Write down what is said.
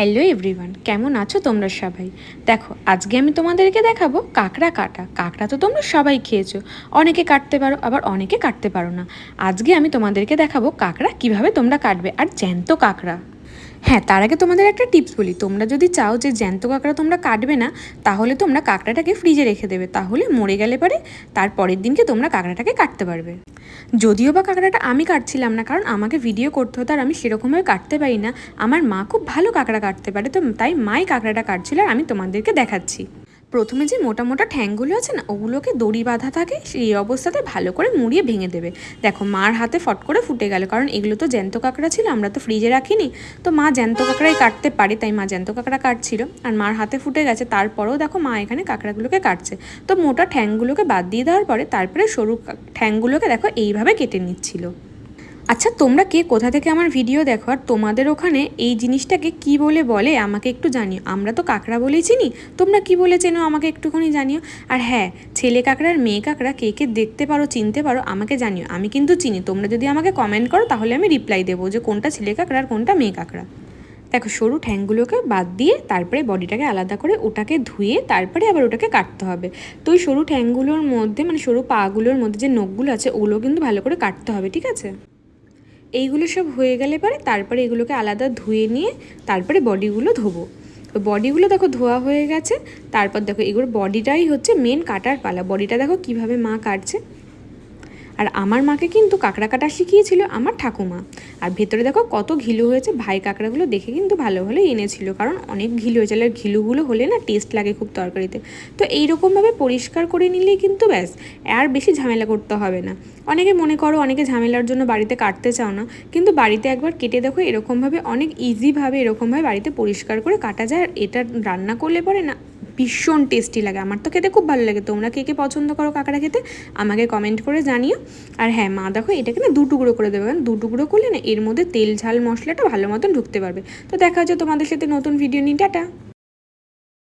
Hello everyone কেমন আছো তোমরা সবাই? দেখো, আজকে আমি তোমাদেরকে দেখাবো কাঁকড়া কাটা। কাঁকড়া তো তোমরা সবাই খেয়েছো। অনেকে কাটতে পারো, আবার অনেকে কাটতে পারো না। আজকে আমি তোমাদেরকে দেখাবো কাঁকড়া কীভাবে তোমরা কাটবে, আর জ্যান্ত কাঁকড়া। হ্যাঁ তার আগে তোমাদের একটা টিপস বলি। তোমরা যদি চাও যে জ্যান্ত কাঁকড়া তোমরা কাটবে না, তাহলে তোমরা কাঁকড়াটাকে ফ্রিজে রেখে দেবে। তাহলে মরে গেলে পরে তার পরের দিনকে তোমরা কাঁকড়াটাকে কাটতে পারবে। যদিও বা কাঁকড়াটা আমি কাটছিলাম না, কারণ আমাকে ভিডিও করতে হতো আর আমি সেরকমভাবে কাটতে পারি না। আমার মা খুব ভালো কাঁকড়া কাটতে পারে, তো তাই মাই কাঁকড়াটা কাটছিল আর আমি তোমাদেরকে দেখাচ্ছি। প্রথমে যে মোটা মোটা ঠ্যাংগুলো আছে না, ওগুলোকে দড়ি বাঁধা থাকে, সেই অবস্থাতে ভালো করে মুড়িয়ে ভেঙে দেবে। দেখো, মার হাতে ফট করে ফুটে গেল, কারণ এগুলো তো জ্যান্ত কাঁকড়া ছিল, আমরা তো ফ্রিজে রাখিনি। তো মা জ্যান্ত কাঁকড়াই কাটতে পারে, তাই মা জ্যান্ত কাঁকড়া কাটছিল। আর মার হাতে ফুটে গেছে, তারপরেও দেখো মা এখানে কাঁকড়াগুলোকে কাটছে। তো মোটা ঠ্যাংগুলোকে বাদ দিয়ে দেওয়ার পরে, তারপরে সরু ঠ্যাংগুলোকে দেখো এইভাবে কেটে নিচ্ছিল। আচ্ছা তোমরা কে? কোথা থেকে আমার ভিডিও দেখো? আর তোমাদের ওখানে এই জিনিসটাকে কি বলে বলে? আমাকে একটু জানিও। আমরা তো কাঁকড়া বলেই চিনি। তোমরা কি বলে চেনো? আমাকে একটুখানি জানিও। আর হ্যাঁ ছেলে কাঁকড়া আর মেয়ে কাঁকড়া কে কে দেখতে পারো, চিনতে পারো, আমাকে জানিও। আমি কিন্তু চিনি। তোমরা যদি আমাকে কমেন্ট করো, তাহলে আমি রিপ্লাই দেবো যে কোনটা ছেলে কাঁকড়া আর কোনটা মেয়ে কাঁকড়া। দেখো, সরু ঠ্যাংগুলোকে বাদ দিয়ে তারপরে বডিটাকে আলাদা করে ওটাকে ধুয়ে তারপরে আবার ওটাকে কাটতে হবে। তো ওই সরু ঠ্যাংগুলোর মধ্যে মানে সরু পাগুলোর মধ্যে যে নখগুলো আছে, ওগুলো কিন্তু ভালো করে কাটতে হবে, ঠিক আছে? এইগুলো সব হয়ে গেলে পরে তারপরে এগুলোকে আলাদা ধুয়ে নিয়ে তারপরে বডিগুলো ধোবো। তো বডিগুলো দেখো ধোয়া হয়ে গেছে, তারপর দেখো এগুলো বডিটাই হচ্ছে মেন কাটার পালা। বডিটা দেখো কীভাবে মা কাটছে। আর আমার মাকে কিন্তু কাঁকড়া কাটা শিখিয়েছিল আমার ঠাকুমা। আর ভেতরে দেখো কত ঘিলু হয়েছে, ভাই কাঁকড়াগুলো দেখে কিন্তু ভালো ভালো এনেছিল, কারণ অনেক ঘিলু হয়েছে, আর ঘিলুগুলো হলে না টেস্ট লাগে খুব তরকারিতে। তো এইরকমভাবে পরিষ্কার করে নিলেই কিন্তু ব্যাস, আর বেশি ঝামেলা করতে হবে না। অনেকে মনে করো অনেকে ঝামেলার জন্য বাড়িতে কাটতে চাও না, কিন্তু বাড়িতে একবার কেটে দেখো এরকমভাবে অনেক ইজিভাবে এরকমভাবে বাড়িতে পরিষ্কার করে কাটা যায়, আর এটা রান্না করলে পরে না ভীষণ টেস্টি লাগে। আমার তো খেতে খুব ভালো লাগে। তোমরা কে কে পছন্দ করো কাঁকড়া খেতে, আমাকে কমেন্ট করে জানিও। আর হ্যাঁ মা দেখো, এটাকে না দু টুকরো করে দেবে। কারণ দু টুকরো করলে না এর মধ্যে তেল, ঝাল, মশলাটা ভালো মতন ঢুকতে পারবে। তো দেখা হচ্ছে তোমাদের সাথে নতুন ভিডিও নিয়ে। টাটা!